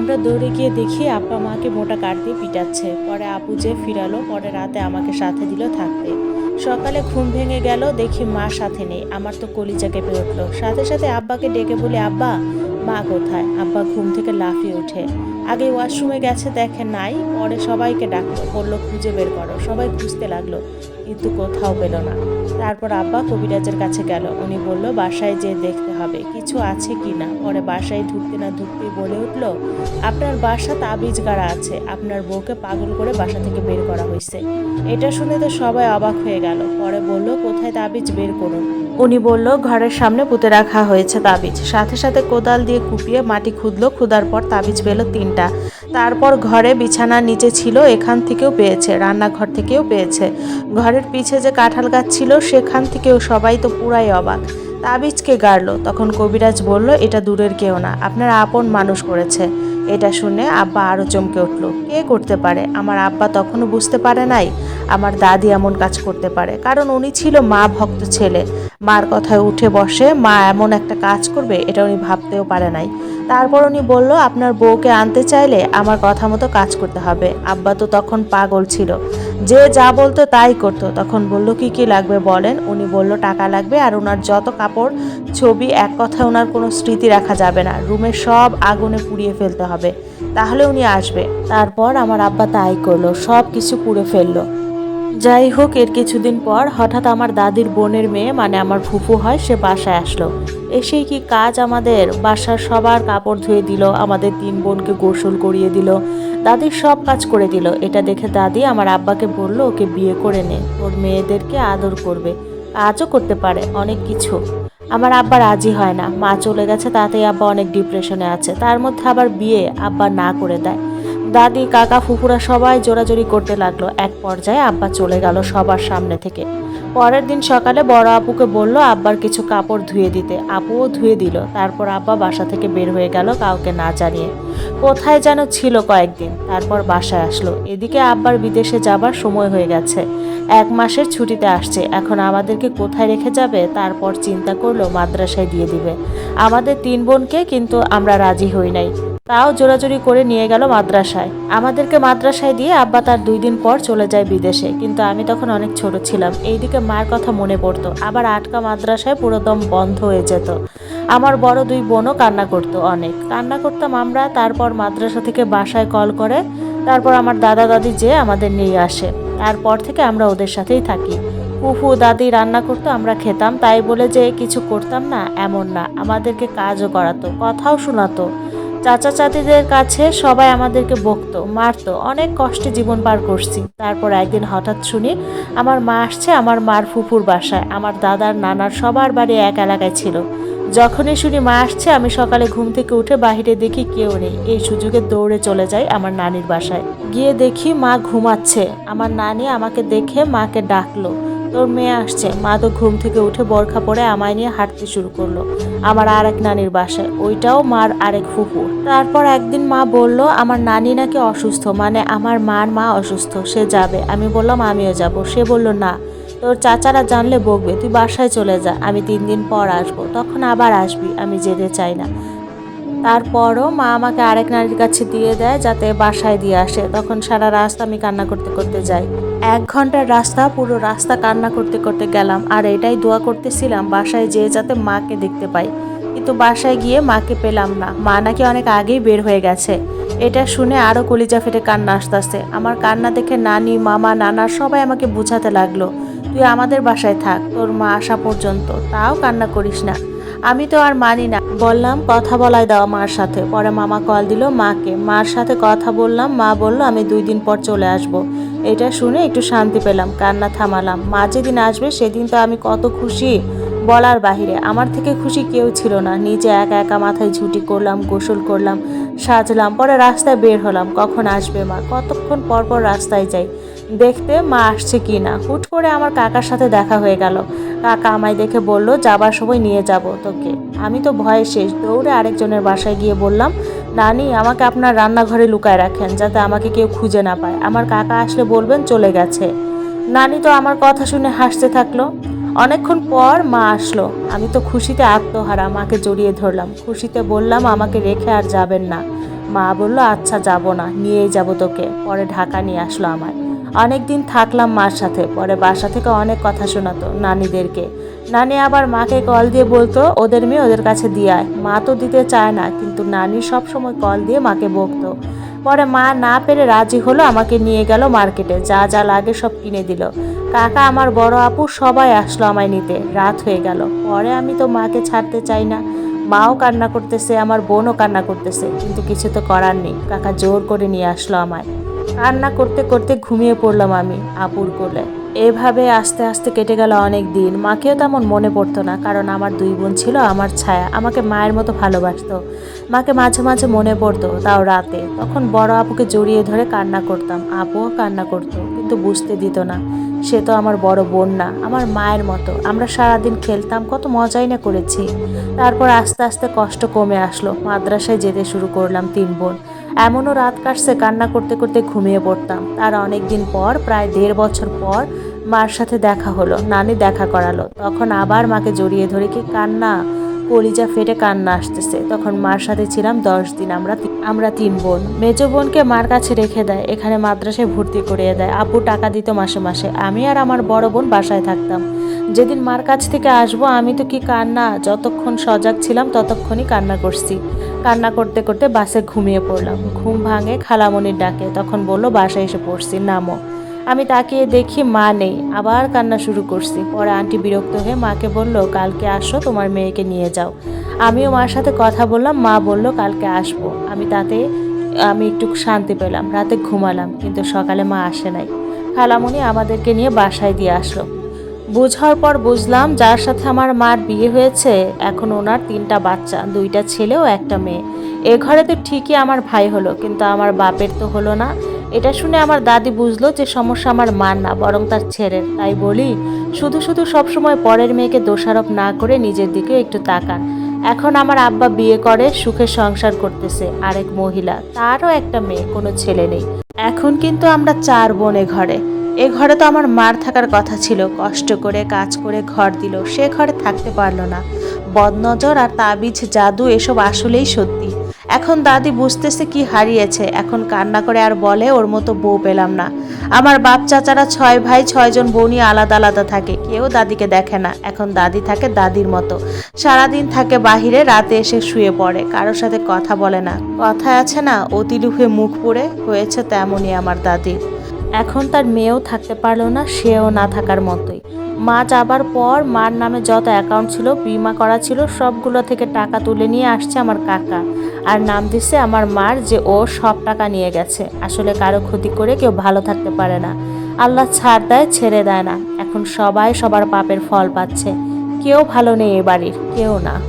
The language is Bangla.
আমরা দৌড়ে গিয়ে দেখি আব্বা মাকে মোটা কাঠ দিয়ে পিটাচ্ছে। পরে আপু যে ফিরালো, পরে রাতে আমাকে সাথে দিল থাকতে। সকালে ঘুম ভেঙে গেল, দেখি মা সাথে নেই। আমার তো কলিজা কেঁপে উঠল। সাথে সাথে আব্বাকে ডেকে বলি, আব্বা, মা কোথায়? আব্বা ঘুম থেকে লাফিয়ে ওঠে। আগে ওয়াশরুমে গেছে, দেখে নাই। পরে সবাইকে ডাকলো, বলল, খুঁজে বের করো। সবাই খুঁজতে লাগল, কিন্তু কোথাও পেল না। তারপর আব্বা কবিরাজের কাছে গেল। উনি বলল, বাসায় যেয়ে দেখতে হবে। কিছু আছে কি না? পরে বাসায় ঢুকতে না ঢুকতে বলে উঠল, আপনার বাসা তাবিজ গাড়া আছে। আপনার বউকে পাগল করে বাসা থেকে বের করা হয়েছে এটা শুনে তো সবাই অবাক হয়ে গেল। পরে বলল, কোথায় তাবিজ বের করুন? উনি বলল, ঘরের সামনে পুঁতে রাখা হয়েছে তাবিজ। সাথে সাথে কোদাল দিয়ে কুপিয়ে মাটি খুঁদলো খুদার পর তাবিজ পেল তিনটা। তারপর ঘরে বিছানার নিচে ছিল, এখান থেকেও পেয়েছে, রান্নাঘর থেকেও পেয়েছে। ঘরের পিছে যে কাঁঠাল গাছ ছিল, সেখান থেকেও সবাই তো পুরাই অবাক। তাবিজকে গাড়লো। তখন কবিরাজ বলল, এটা দূরের কেউ না। আপনার আপন মানুষ করেছে। এটা শুনে আব্বা আরও চমকে উঠল। কে করতে পারে? আমার আব্বা তখনও বুঝতে পারে নাই। আমার দাদি এমন কাজ করতে পারে। কারণ উনি ছিল মা ভক্ত ছেলে। মার কথায় উঠে বসে, মা এমন একটা কাজ করবে, এটা উনি ভাবতেও পারে নাই। তারপর উনি বলল, আপনার বউকে আনতে চাইলে আমার কথা মতো কাজ করতে হবে। আব্বা তো তখন পাগল ছিল। যে যা বলতো তাই করতো। তখন বলল, কি কি লাগবে বলেন? উনি বলল, টাকা লাগবে আর ওনার যত কাপড়, ছবি, এক কথায় ওনার কোনো স্মৃতি রাখা যাবে না। রুমের সব আগুনে পুড়িয়ে ফেলতে হবে। তাহলে উনি আসবে। তারপর আমার আব্বা তাই করল সব কিছু পুড়ে ফেলল। যাই হোক, এর কিছুদিন পর হঠাৎ আমার দাদির বোনের মেয়ে মানে আমার ফুফু হয়, সে বাসায় আসলো। এসেই কি কাজ আমাদের? বাসার সবার কাপড় ধুয়ে দিল, আমাদের তিন বোনকে গোসল করিয়ে দিল। দাদির সব কাজ করে দিল। এটা দেখে দাদি আমার আব্বাকে বলল, ওকে বিয়ে করে নে। ওর মেয়েদেরকে আদর করবে। কাজও করতে পারে, অনেক কিছু। আমার আব্বা রাজি হয় না। মা চলে গেছে, তাতেই আব্বা অনেক ডিপ্রেশনে আছে। তার মধ্যে আবার বিয়ে আব্বা না করে দেয়। দাদি, কাকা, ফুফুরা সবাই জোরাজোরি করতে লাগল। এক পর্যায়ে আব্বা চলে গেল সবার সামনে থেকে। পরের দিন সকালে বড় আপুকে বলল আব্বার কিছু কাপড় ধুয়ে দিতে। আপুও ধুয়ে দিল। তারপর আব্বা বাসা থেকে বের হয়ে গেল কাউকে না জানিয়ে। কোথায় যেন ছিল কয়েকদিন। তারপর বাসায় আসলো। এদিকে আব্বার বিদেশে যাবার সময় হয়ে গেছে। এক মাসের ছুটিতে আসছে। এখন আমাদেরকে কোথায় রেখে যাবে? তারপর চিন্তা করল মাদ্রাসায় দিয়ে দিবে। আমাদের তিন বোনকে কিন্তু আমরা রাজি হই নাই। তাও জোরাজোরি করে নিয়ে গেল মাদ্রাসায়। আমাদেরকে মাদ্রাসায় দিয়ে আব্বা তার দুই দিন পর চলে যায় বিদেশে, কিন্তু আমি তখন অনেক ছোট ছিলাম। এইদিকে মার কথা মনে পড়তো, আবার আটকা মাদ্রাসায় পুরোদম বন্ধ হয়ে যেত। আমার বড় দুই বোনও কান্না করতো অনেক। কান্না করতাম আমরা, তারপর মাদ্রাসা থেকে বাসায় কল করে, তারপর আমার দাদা দাদি যে আমাদের নিয়ে আসে। তারপর থেকে আমরা ওদের সাথেই থাকি। ফুফু দাদি রান্না করতো, আমরা খেতাম। তাই বলে যে কিছু করতাম না, এমন না। আমাদেরকে কাজও করাতো, কথাও শোনাতো। চাচা চাচিদের কাছে সবাই আমাদেরকে বকতো, মারতো। অনেক কষ্টে জীবন পার করছি। তারপর একদিন হঠাৎ শুনি, আমার মা আসছে, আমার মার ফুফুর বাসায়। আমার দাদার, নানার সবার বাড়ি এক এলাকায় ছিল। যখনই শুনি মা আসছে, আমি সকালে ঘুম থেকে উঠে বাহিরে দেখি কেউ নেই। এই সুযোগে দৌড়ে চলে যাই আমার নানির বাসায়। গিয়ে দেখি মা ঘুমাচ্ছে। আমার নানি আমাকে দেখে মাকে ডাকলো। তোর মেয়ে আসছে। মা তো ঘুম থেকে উঠে বরখা পরে আমায় নিয়ে হাঁটতে শুরু করল আমার আরেক নানির বাসায়। ওইটাও মার আরেক ফুফু তারপর একদিন মা বলল, আমার নানি নাকি অসুস্থ। মানে আমার মার মা অসুস্থ। সে যাবে। আমি বললাম, আমিও যাব। সে বলল, না। তোর চাচারা জানলে বকবে, তুই বাসায় চলে যা, আমি তিন দিন পর আসব, তখন আবার আসবি, আমি যেতে চাই না। তারপরও মা আমাকে আরেক নারীর কাছে দিয়ে দেয়, যাতে বাসায় দিয়ে আসে, তখন সারা রাস্তা আমি কান্না করতে করতে যাই। এক ঘণ্টার রাস্তা, পুরো রাস্তা কান্না করতে করতে গেলাম, আর এটাই দোয়া করতেছিলাম বাসায় যেয়ে যাতে মাকে দেখতে পাই। কিন্তু বাসায় গিয়ে মাকে পেলাম না, মা নাকি অনেক আগেই বের হয়ে গেছে। এটা শুনে আরও কলিজা ফেটে কান্না আসতে আসতে আমার কান্না দেখে নানি, মামা, নানা সবাই আমাকে বুঝাতে লাগল। তুই আমাদের বাসায় থাক, তোর মা আসা পর্যন্ত, তাও কান্না করিস না। আমি তো আর মানি না। বললাম, কথা বলাই দাও মার সাথে। পরে মামা কল দিল মাকে। মার সাথে কথা বললাম, মা বলল, আমি দুই দিন পর চলে আসব। এটা শুনে একটু শান্তি পেলাম, কান্না থামালাম। মা যেদিন আসবে, সেদিন তো আমি কত খুশি। বলার বাহিরে, আমার থেকে খুশি কেউ ছিল না। নিজে একা একা মাথায় ঝুটি করলাম, গোসল করলাম, সাজলাম, পরে রাস্তায় বের হলাম। কখন আসবে মা? কতক্ষণ পর পর রাস্তায় যাই। দেখতে মা আসছে কি না। হুট করে আমার কাকার সাথে দেখা হয়ে গেল। কাকা আমায় দেখে বলল, যাবার সময় নিয়ে যাব তোকে। আমি তো ভয়ে শেষ। দৌড়ে আরেকজনের বাসায় গিয়ে বললাম, নানি, আমাকে আপনার রান্নাঘরে লুকায় রাখেন যাতে আমাকে কেউ খুঁজে না পায়। আমার কাকা আসলে বলবেন, চলে গেছে। নানি তো আমার কথা শুনে হাসতে থাকল। অনেকক্ষণ পর মা আসলো। আমি তো খুশিতে আত্মহারা, মাকে জড়িয়ে ধরলাম। খুশিতে বললাম, আমাকে রেখে আর যাবেন না। মা বলল আচ্ছা যাব না। নিয়েই যাব তোকে। পরে ঢাকা নিয়ে আসলো আমায়। অনেক দিন থাকলাম মার সাথে, পরে বাসা থেকে অনেক কথা শোনাতো নানিদেরকে। নানি আবার মাকে কল দিয়ে বলতো, ওদের মেয়ে ওদের কাছে দিয়ে আয়। মা তো দিতে চায় না, কিন্তু নানি সব সময় কল দিয়ে মাকে বকতো। পরে মা না পেরে রাজি হলো, আমাকে নিয়ে গেল মার্কেটে, যা যা লাগে সব কিনে দিল। কাকা, আমার বড় আপু, সবাই আসলো আমায় নিতে, রাত হয়ে গেল। পরে আমি তো মাকে ছাড়তে চাই না, মাও কান্না করতেছে, আমার বোনও কান্না করতেছে, কিন্তু কিছু তো করার নেই। কাকা জোর করে নিয়ে আসলো আমায়। কান্না করতে করতে ঘুমিয়ে পড়লাম আমি আপুর কোলে। এভাবে আস্তে আস্তে কেটে গেল অনেক দিন। মাকেও তেমন মনে পড়তো না, কারণ আমার দুই বোন ছিল, আমার ছায়া। আমাকে মায়ের মতো ভালোবাসতো। মাকে মাঝে মাঝে মনে পড়তো, তাও রাতে। তখন বড় আপুকে জড়িয়ে ধরে কান্না করতাম। আপুও কান্না করতো, কিন্তু বুঝতে দিত না। সে তো আমার বড় বোন না, আমার মায়ের মতো। আমরা সারাদিন খেলতাম, কত মজাই না করেছি। তারপর আস্তে আস্তে কষ্ট কমে আসলো। মাদ্রাসায় যেতে শুরু করলাম তিন বোন। এমনও রাত কাটছে কান্না করতে করতে ঘুমিয়ে পড়তাম। তার অনেক দিন পর, প্রায় দেড় বছর পর, মার সাথে দেখা হলো, নানি দেখা করালো। তখন আবার মাকে জড়িয়ে ধরে কি কান্না, কলিজা ফেটে কান্না আসতেছে। তখন মার সাথে ছিলাম দশ দিন, আমরা আমরা তিন বোন। মেজো বোনকে মার কাছে রেখে দেয়, এখানে মাদ্রাসায় ভর্তি করিয়ে দেয়। আব্বু টাকা দিত মাসে মাসে। আমি আর আমার বড় বোন বাসায় থাকতাম। যেদিন মার কাছ থেকে আসব, আমি তো কি কান্না, যতক্ষণ সজাগ ছিলাম, ততক্ষণই কান্না করছি। কান্না করতে করতে বাসে ঘুমিয়ে পড়লাম। ঘুম ভাঙে খালামণির ডাকে। তখন বলল, বাসায় এসে পড়ছি, নামো। আমি তাকিয়ে দেখি মা নেই। আবার কান্না শুরু করছি। পরে আন্টি বিরক্ত হয়ে মাকে বলল, কালকে আসো, তোমার মেয়েকে নিয়ে যাও। আমিও মার সাথে কথা বললাম। মা বলল, কালকে আসব। আমি তাতে, আমি একটু শান্তি পেলাম। রাতে ঘুমালাম, কিন্তু সকালে মা আসে নাই। খালামণি আমাদেরকে নিয়ে বাসায় দিয়ে আসলো। বোঝার পর বুঝলাম যার সাথে আমার মার বিয়ে হয়েছে, এখন ওনার তিনটা বাচ্চা, দুইটা ছেলে ও একটা মেয়ে। এ ঘরে তো ঠিকই আমার ভাই হলো, কিন্তু আমার বাপের তো হলো না। এটা শুনে আমার দাদি বুঝলো যে সমস্যা আমার মার না, বরং তার ছেলের। তাই বলি, শুধু শুধু সবসময় পরের মেয়েকে দোষারোপ না করে নিজের দিকে একটু তাকান। এখন আমার আব্বা বিয়ে করে, সুখে সংসার করতেছে, আরেক মহিলা, তারও একটা মেয়ে, কোনো ছেলে নেই। এখন কিন্তু আমরা চার বোন ঘরে। এ ঘরে তো আমার মার থাকার কথা ছিল। কষ্ট করে কাজ করে ঘর দিল। সে ঘরে থাকতে পারল না। বদনজর আর তাবিজ, জাদু এসব আসলেই সত্যি। এখন দাদি বুঝতেছে কি হারিয়েছে। এখন কান্না করে আর বলে, ওর মতো বউ পেলাম না। আমার বাপ চাচারা ছয় ভাই, ছয়জন বউ নিয়ে আলাদা আলাদা থাকে। কেউ দাদিকে দেখে না। এখন দাদি থাকে দাদির মতো। সারাদিন থাকে বাহিরে, রাতে এসে শুয়ে পড়ে। কারোর সাথে কথা বলে না। কথায় আছে না অতি লুফে মুখ পড়ে। হয়েছে তেমনই আমার দাদির। এখন তার মেয়েও থাকতে পারল না, সেও না থাকার মতোই। মা যাবার পর মার নামে যত অ্যাকাউন্ট ছিল, বিমা করা ছিল, সবগুলো থেকে টাকা তুলে নিয়ে আসছে আমার কাকা। আর নাম দিছে আমার মার যে ও সব টাকা নিয়ে গেছে। আসলে কারও ক্ষতি করে কেউ ভালো থাকতে পারে না। আল্লাহ ছাড় দেয়, ছেড়ে দেয় না। এখন সবাই সবার পাপের ফল পাচ্ছে। কেউ ভালো নেই এ বাড়ির, কেউ না।